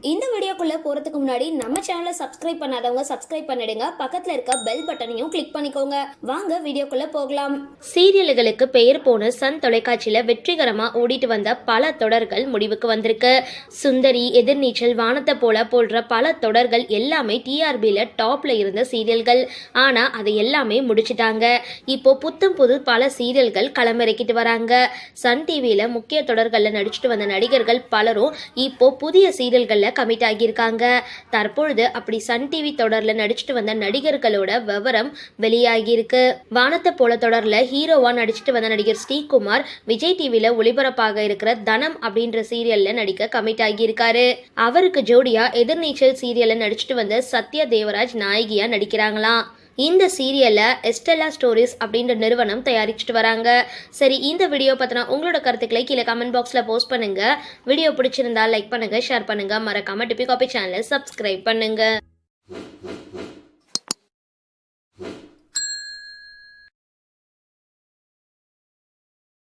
இந்த வீடியோக்குள்ளே போறதுக்கு முன்னாடி நம்ம சேனலை சப்ஸ்கிரைப் பண்ணாதவங்க சப்ஸ்கிரைப் பண்ணிடுங்க. பக்கத்தில் இருக்க பெல் பட்டனையும் கிளிக் பண்ணிக்கோங்க. வாங்க வீடியோக்குள்ளே போகலாம். சீரியல்களுக்கு பெயர் போன சன் தொலைக்காட்சியில் வெற்றிகரமாக ஓடிட்டு வந்த பல தொடர்கள் முடிவுக்கு வந்திருக்கு. சுந்தரி எதிர்நீச்சல் வானத்தை போல போன்ற பல தொடர்கள் எல்லாமே டிஆர்பியில் டாப்பில் இருந்த சீரியல்கள். ஆனால் அதை எல்லாமே முடிச்சிட்டாங்க. இப்போ புத்தம் புது பல சீரியல்கள் களமிறக்கிட்டு வராங்க. சன் டிவியில் முக்கிய தொடர்களில் நடிச்சிட்டு வந்த நடிகர்கள் பலரும் இப்போ புதிய சீரியல்களில் கமிட் இருக்காங்க தற்பொழுது அப்படி சன் டிவி தொடரில் நடிச்சிட்டு வந்த நடிகர்களோட விவரம் வெளியாகியிருக்கு. வானத்தை போல தொடர்ல ஹீரோவா நடிச்சிட்டு வந்த நடிகர் ஸ்ரீகுமார் விஜய் டிவியில ஒளிபரப்பாக இருக்கிற தனம் அப்படின்ற சீரியல்ல நடிக்க கமிட் ஆகியிருக்காரு. அவருக்கு ஜோடியா எதிர்நீச்சல் சீரியல்ல நடிச்சிட்டு வந்த சத்யா தேவராஜ் நாயகியா நடிக்கிறாங்களாம். இந்த சீரியலை எஸ்டெல்லா ஸ்டோரிஸ் அப்படின்ற நிறுவனம் தயாரிச்சுட்டு வராங்க. சரி இந்த வீடியோ பற்றின உங்களோட கருத்துக்களை கீழே கமெண்ட் பாக்ஸில் போஸ்ட் பண்ணுங்கள் வீடியோ பிடிச்சிருந்தா லைக் பண்ணுங்கள் ஷேர் பண்ணுங்க. மறக்காமல் டிபி காபி சேனலை சப்ஸ்கிரைப் பண்ணுங்க.